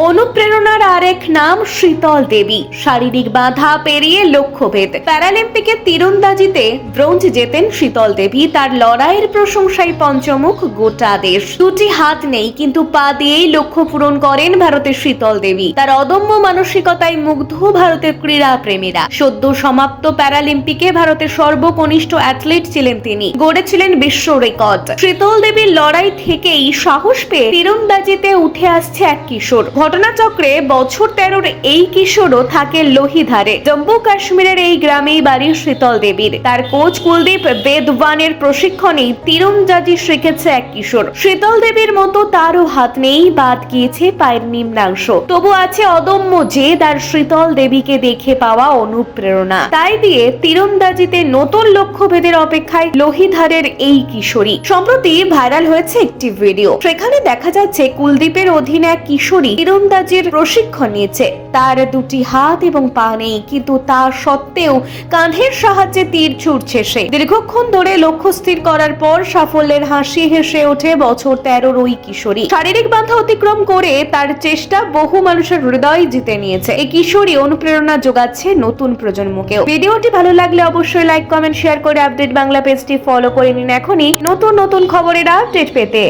অনুপ্রেরণার আরেক নাম শীতল দেবী। শারীরিক বাধা পেরিয়ে লক্ষ্যভেদ। প্যারালিম্পিকে তীরন্দাজিতে ব্রোঞ্জ জেতেন শীতল দেবী। তার লড়াইয়ের প্রশংসায় পঞ্চমুখ গোটা দেশ। দুটি হাত নেই, কিন্তু পা দিয়েই লক্ষ্য পূরণ করেন ভারতের শীতল দেবী। তার অদম্য মানসিকতায় মুগ্ধ ভারতের ক্রীড়া প্রেমীরা সদ্য সমাপ্ত প্যারালিম্পিকে ভারতের সর্বকনিষ্ঠ অ্যাথলিট ছিলেন তিনি। গড়েছিলেন বিশ্ব রেকর্ড। শীতল দেবীর লড়াই থেকেই সাহস পেয়ে তীরন্দাজিতে উঠে আসছে এক কিশোর। ঘটনাচক্রে বছর তেরোর এই কিশোরও থাকে লোহিধারে জম্মু কাশ্মীরের এই গ্রামেই বাড়ি শীতল দেবীর। তার কোচ কুলদীপ বেদওয়ানের প্রশিক্ষণেই তীরন্দাজি শিখেছে এক কিশোর। শীতল দেবীর মতো তারও হাত নেই, বাদ গিয়েছে পায়ের নিম্নাংশ। তবু আছে অদম্য যে তার শীতল দেবীকে দেখে পাওয়া অনুপ্রেরণা। তাই দিয়ে তীরন্দাজিতে নতুন লক্ষ্যভেদের অপেক্ষায় লোহিধারের এই কিশোরী। সম্প্রতি ভাইরাল হয়েছে একটি ভিডিও। সেখানে দেখা যাচ্ছে কুলদীপের অধীনে এক কিশোরী তীরন্দাজির প্রশিক্ষণ নিয়েছে। তার দুটি হাত এবং পা নেই, কিন্তু তা সত্ত্বেও কাঁধের সাহায্যে তীর ছুটছে সে। দীর্ঘক্ষণ ধরে লক্ষ্য স্থির করার পর সাফল্যের হাসি হেসে ওঠে বছর তেরোর ওই কিশোরী। শারীরিক বাধা অতিক্রম করে তার চেষ্টা বহু মানুষের হৃদয় জিতে নিয়েছে। এই কিশোরী অনুপ্রেরণা যোগাচ্ছে নতুন প্রজন্মকেও। ভিডিওটি ভালো লাগলে অবশ্যই লাইক, কমেন্ট, শেয়ার করে আপডেট বাংলা পেজটি ফলো করে নিন। এখনই নতুন নতুন খবরের আপডেট পেতে।